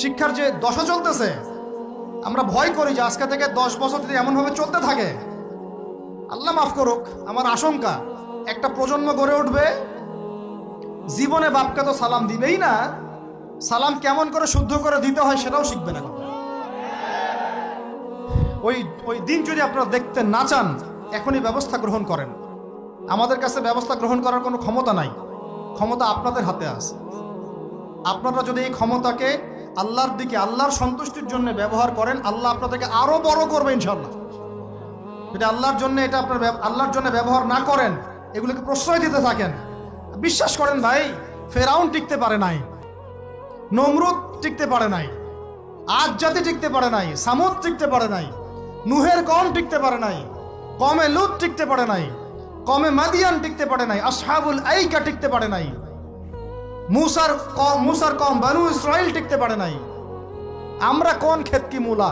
শিক্ষার যে দশা চলতেছে, আমরা ভয় করি যে আজকে থেকে দশ বছর যদি এমনভাবে চলতে থাকে। আল্লাহ মাফ করুক, আমার আশঙ্কা, একটা প্রজন্ম গড়ে উঠবে, জীবনে বাপকে তো সালাম দিবেই না, সালাম কেমন করে শুদ্ধ করে দিতে হয় সেটাও শিখবে না ওই ওই দিন যদি আপনারা দেখতে না চান, এখনই ব্যবস্থা গ্রহণ করেন। আমাদের কাছে ব্যবস্থা গ্রহণ করার কোনো ক্ষমতা নাই। ক্ষমতা আপনাদের হাতে আছে। আপনারা যদি এই ক্ষমতাকে আল্লাহর দিকে, আল্লাহর সন্তুষ্টির জন্য ব্যবহার করেন, আল্লাহ আপনাদেরকে আরও বড় করবে ইনশাল্লাহ যদি আল্লাহর জন্য এটা আপনার আল্লাহর জন্য ব্যবহার না করেন, এগুলোকে প্রশ্রয় দিতে থাকেন। বিশ্বাস করেন ভাই, ফেরাউন টিকতে পারে নাই, নমরুদ টিকতে পারে নাই আজ জাতি টিকতে পারে নাই, সামুদ টিকতে পারে নাই, নুহের কম টিকতে পারে নাই, কমে লুত টিকতে পারে নাই, কমে মাদিয়ান টিকতে পারে নাই, আসহাবুল আইকা টিকতে পারে নাই মুসার মুসার কম, বানু ইসরাইল টিকতে পারে নাই। আমরা কোন ক্ষেত কি মূলা?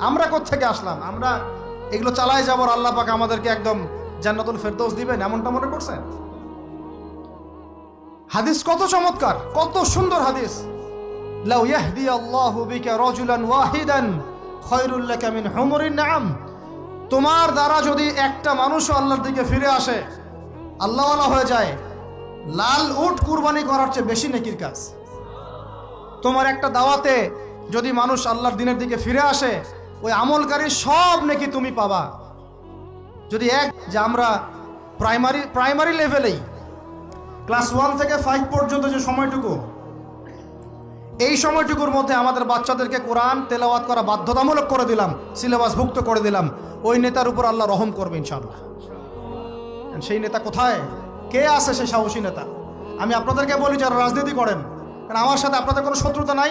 আমরা থেকে আসলাম? আমরা এগুলো চালাই যাবর আল্লাহ পাক আমাদেরকে একদম জান্নাতুল ফেরদৌস দিবেন, এমনটা মনে করছেন? হাদিস কত চমৎকার, কত সুন্দর হাদিস। লাউ ইয়াহদি আল্লাহু বিকা রাজুলান ওয়াহিদান খায়রুল লাকা মিন হুমুরিন নাম তোমার দ্বারা যদি একটা মানুষও আল্লাহর দিকে ফিরে আসে, আল্লাহওয়ালা হয়ে যায় লাল উট কুরবানি করার চেয়ে বেশি নেকির কাজ। তোমার একটা দাওয়াতে যদি মানুষ আল্লাহর দিনের দিকে ফিরে আসে, ওই আমলকারী সব নাকি তুমি পাবা। যদি এক, যে আমরা প্রাইমারি প্রাইমারি লেভেলেই ক্লাস ওয়ান থেকে ফাইভ পর্যন্ত যে সময়টুকু, এই সময়টুকুর মধ্যে আমাদের বাচ্চাদেরকে কোরআন তেলাওয়াত করা বাধ্যতামূলক করে দিলাম, সিলেবাসভুক্ত করে দিলাম, ওই নেতার উপর আল্লাহ রহম করবে ইনশাআল্লাহ। সেই নেতা কোথায়? কে আছে সে সাহসী নেতা আমি আপনাদেরকে বলি যারা রাজনীতি করেন, কারণ আমার সাথে আপনাদের কোনো শত্রুতা নাই।